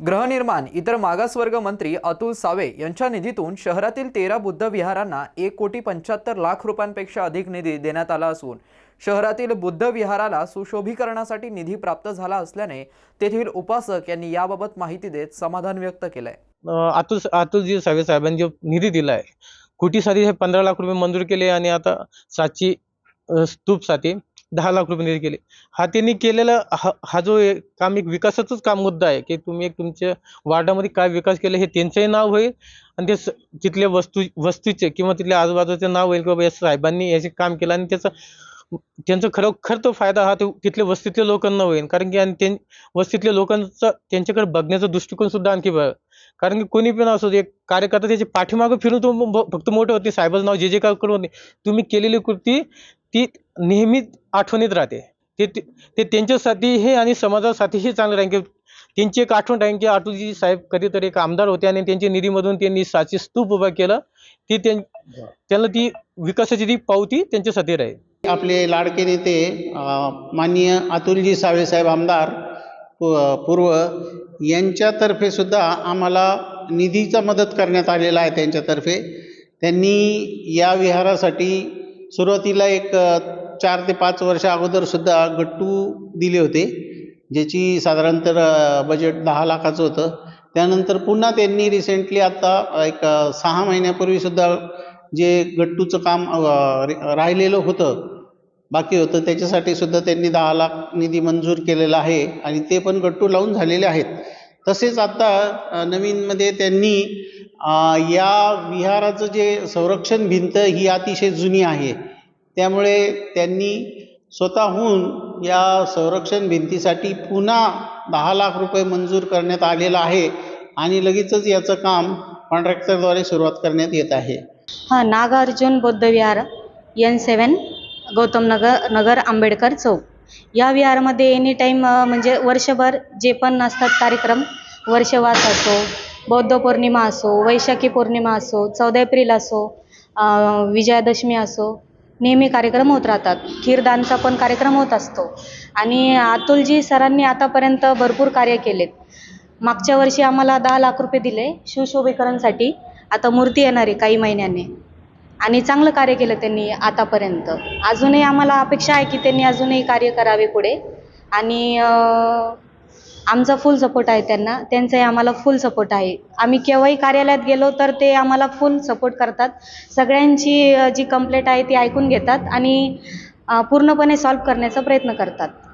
गृहनिर्माण इतर मागासवर्ग मंत्री अतुल सावे यांच्या निधीतून शहरातील तेरा बुद्ध विहारांना एक कोटी पंच्याहत्तर लाख रुपयांपेक्षा अधिक निधी देण्यात आला असून शहरातील बुद्ध विहाराला सुशोभीकरणासाठी निधी प्राप्त झाला असल्याने तेथील उपासक यांनी याबाबत माहिती देत समाधान व्यक्त केलंय. अतुल अतुलजी सावे साहेबांनी जो निधी दिला आहे कुटीसाठी हे पंधरा लाख रुपये मंजूर केले आणि आता साची स्तूपसाठी दहा लाख रुपये निधी केले. हा त्यांनी केलेला हा हा जो एक काम एक विकासाचाच काम मुद्दा आहे की तुम्ही एक तुमच्या वार्डामध्ये काय विकास केला हे त्यांचंही नाव होईल आणि ते तिथल्या वस्तू वस्तूचे किंवा तिथल्या आजूबाजूचे नाव होईल किंवा या साहेबांनी याचे काम केलं आणि त्याचा त्यांचा खरोखर तो फायदा हा ते तिथल्या वस्तीतल्या लोकांना होईल. कारण की आणि वस्तीतल्या लोकांचा त्यांच्याकडे बघण्याचा दृष्टिकोन सुद्धा आणखी बघ. कारण की कोणी पण असो एक कार्यकर्ता त्याच्या पाठीमागं फिरून तो फक्त मोठं होते साहेबाचं नाव जे जे काय करून होते. तुम्ही केलेली कृती ती नेहमी आठवणीत राहते. ते ते ते त्यांच्यासाठी हे आणि समाजासाठीही चांगलं राहील की त्यांची एक आठवण राहील की अटूलजी साहेब कधीतरी एक आमदार होते आणि त्यांच्या निधीमधून त्यांनी साची स्तूप उभा केलं. ती त्यां त्यांना ती विकासाची ती पावती त्यांच्यासाठी राहील. आपले लाडके नेते माननीय अतुलजी सावेसाहेब आमदार पूर्व यांच्यातर्फे सुद्धा आम्हाला निधीचा मदत करण्यात आलेला आहे त्यांच्यातर्फे. त्यांनी या विहारासाठी सुरुवातीला एक चार ते पाच वर्षा अगोदरसुद्धा गट्टू दिले होते ज्याची साधारणतः बजेट दहा लाखाचं होतं. त्यानंतर पुन्हा त्यांनी रिसेंटली आत्ता एक सहा महिन्यापूर्वीसुद्धा जे गट्टूचं काम राहिलेलं होतं बाकी होतं त्याच्यासाठी सुद्धा त्यांनी दहा लाख निधी मंजूर केलेला आहे आणि ते पण गट्टू लावून झालेले आहेत. तसेच आता नवीनमध्ये त्यांनी या विहाराचं जे संरक्षण भिंत ही अतिशय जुनी आहे. त्यामुळे त्यांनी स्वतःहून या संरक्षण भिंतीसाठी पुन्हा दहा लाख रुपये मंजूर करण्यात आलेलं आहे आणि लगेचच याचं काम कॉन्ट्रॅक्टरद्वारे सुरुवात करण्यात येत आहे. हां नागार्जुन बौद्ध विहार एन सेवन गौतम नगर नगर आंबेडकर चौक. या विहारमध्ये एनी टाईम म्हणजे वर्षभर जे पण असतात कार्यक्रम वर्षवास असो बौद्ध पौर्णिमा असो वैशाखी पौर्णिमा असो चौदा एप्रिल असो विजयादशमी असो नेहमी कार्यक्रम होत राहतात. खीरदानचा पण कार्यक्रम होत असतो. आणि अतुलजी सरांनी आतापर्यंत भरपूर कार्य केलेत. मागच्या वर्षी आम्हाला दहा लाख रुपये दिले शिवशोभीकरणसाठी आता मूर्ती येणार आहे काही महिन्याने. आणि चांगलं कार्य केलं त्यांनी आतापर्यंत. अजूनही आम्हाला अपेक्षा आहे की त्यांनी अजूनही कार्य करावे पुढे. आणि आमचा फुल सपोर्ट आहे त्यांना. त्यांचाही आम्हाला फुल सपोर्ट आहे. आम्ही केव्हाही कार्यालयात गेलो तर ते आम्हाला फुल सपोर्ट करतात. सगळ्यांची जी कंप्लेंट आहे ती ऐकून घेतात आणि पूर्णपणे सॉल्व करण्याचा प्रयत्न करतात.